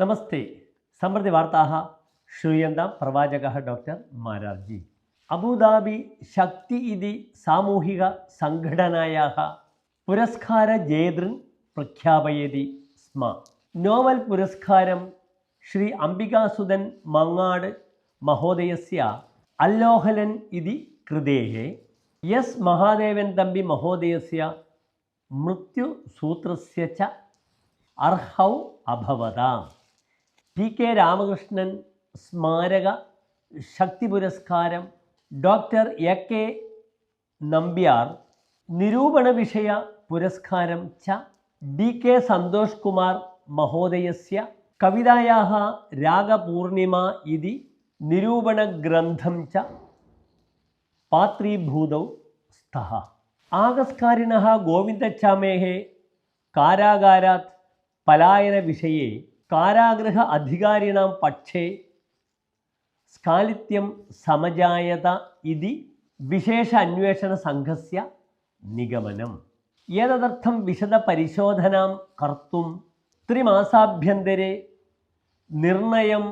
നമസ്തേ. സമൃദ്ധി വാർത്താഹ ശ്രൂയന്ത പ്രവാചക doctor Mararji. Abu Dhabi ശക്തി ഇതി സാമൂഹിക സംഘടനയാ പുരസ്കാര ജേതൃൻ പ്രഖ്യാപയതി സ്മ. നോവൽ പുരസ്കാരം ശ്രീ അംബികാസുധൻ മങ്ങാട് മഹോദയസ്യ അല്ലോഹലൻ ഇതി കൃതേയെ എസ് മഹാദേവൻ തമ്പി മഹോദയസ്യ മൃത്യുസൂത്രസ്യ ച അർഹൗ അഭവതാം. ടി കെ രാമകൃഷ്ണൻ സ്മാരക ശക്തി പുരസ്കാരം ഡോക്ടർ എ കെ നമ്പ്യാർ നിരൂപണ വിഷയ പുരസ്കാരം ച ഡി കെ സന്തോഷ് കുമാർ മഹോദയസ്യ കവിതായാः രാഗപൂർണിമ ഇതി നിരൂപണഗ്രന്ഥം ച പാത്രീഭൂതൗ സ്ഥ ആകസ്കാരിണ ഗോവിന്ദച്ചാമേ കാരാഗാരാത് പലായന स्तः കാരാഗ്രഹ അധികാരിണാം പക്ഷേ സ്കാലിത്യം സമജായത ഇതി വിശേഷ അന്വേഷണ സംഘസ്യ നിഗമനം. ഏതദർത്ഥം വിശദ പരിശോധനാം കർത്തും ത്രിമാസാഭ്യന്തരെ നിർണയം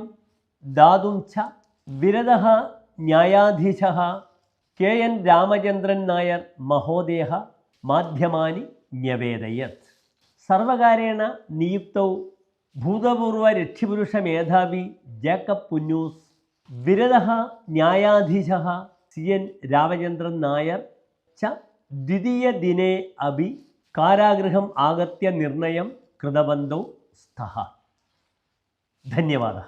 ദാതും ച വിരദ ന്യായാധീശ കെ എൻ രാമചന്ദ്രൻ നായർ മഹോദയ മാധ്യമാനി ന്യവേദയത് സർവകാരേണ നിയുക്തൗ ഭൂതപൂർവ രക്ഷിപുരുഷ മേധാവി ജേക്കബ് പുന്നൂസ് വിരത ന്യായാധീശ സി എൻ രാമചന്ദ്രൻ നായർ ച ദ്വിതീയ ദിനേ അഭി കാരാഗൃഹം ആഗത്യ നിർണയം കൃതവന്തോ സ്ഥ ധന്യവാദ.